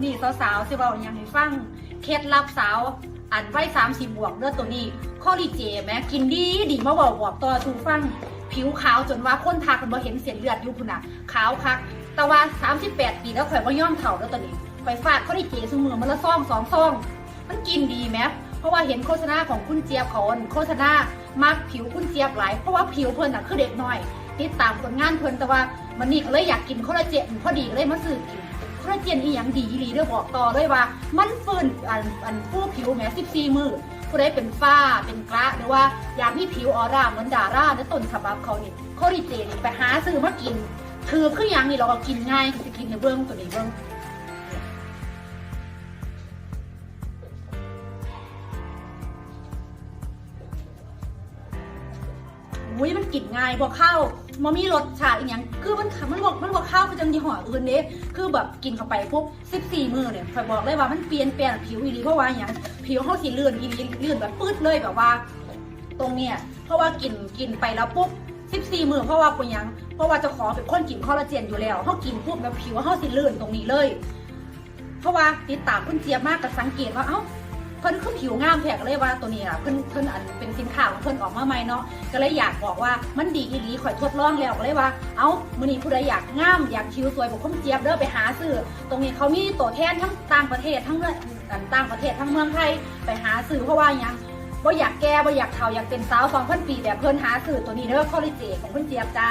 วันนี้สาวๆสิเว้าอหยังให้ฟัง เคล็ดลับสาว อันไว้30บวกเด้อตัวนี้ข้อดีเจแม้กินดีดีมาบอกบอกต่อสูฟัง ผิวขาวจนว่าคนทักกันบ่เห็นเส้นเลือดอยู่พุ่นน่ะ ขาวคัก แต่ว่า38ปีแล้วข่อยบ่ยอมเฒ่าแล้วตอนนี้ข่อยฟาดข้อดีเจซุมือมันละซ่องสองซ่อง มันกินดีแม้เพราะว่าเห็นโฆษณาของคุณเจี๊ยบเขาอันโฆษณามักผิวคุณเจี๊ยบหลายเพราะว่าผิวเพิ่นน่ะคือเด็กน้อยติดตามผลงานเพิ่นแต่ว่ามันนี่ก็เลยอยากกินคอลลาเจนพอดีก็เลยมาซื้อกิน คอลลาเจนอีหยังดีอีหลีเด้อบอกต่อเลยว่า มันฟื้นอันอันฟูผิวแหม้14 มือผู้ใดเป็นฝ้าเป็นกระหรือว่าอยากมีผิวออร่าเหมือนดาราในต้นฉบับเขานี่คอลลาเจนนี่ไปหาซื้อมากินคือคืออย่างนี้เราก็กินง่ายก็จะกินในเบื้องตัวนี้เบื้องอุ้ยมันกลิ่นง่ายบอกข้า มันมีรสชาติอีกอย่างคือมันมันบอกมันบอกข้าวมันจังยี่ห้ออื่นเด้คือแบบกินเข้าไปปุ๊บ14 มือเนี่ยคอยบอกเลยว่ามันเปลี่ยนแปลงผิวอีหลีเพราะว่าอย่างผิวเขาสีเลื่อนอีหลีเลื่อนแบบปื้ดเลยแบบว่า ตรงเนี้ยเพราะว่ากินกินไปแล้วปุ๊บ14 มือเพราะว่าเป็นยังเพราะว่าจะขอเป็นคนกินคอลลาเจนอยู่แล้วเขากินปุ๊บแล้วผิวเขาสีเลื่อนตรงนี้เลย เพราะว่าติดตามคุณเจี๊ยบมากก็สังเกตว่าเอ้า เพิ่นคือผิวงามแท้ก็เลยว่าตัวนี้อะเพิ่นเพิ่นอันเป็นสินค้าของเพิ่นออกมาใหม่เนาะก็เลยอยากบอกว่ามันดีอีหลีข่อยทดลองแล้วก็เลยว่า เอ้ามื้อนี้ผู้ใดอยากงามอยากผิวสวยแบบคุณเจี๊ยบเด้อไปหาซื้อตรงนี้เขามีตัวแทนทั้งต่างประเทศทั้งเมืองอันต่างประเทศทั้งเมืองไทยไปหาซื้อเพราะว่าหยังบ่อยากแก่บ่อยากเฒ่าอยากเป็นสาว2,000ปีแบบเพิ่นหาซื้อตัวนี้เด้อคอลลาเจนของคุณเจี๊ยบจ้า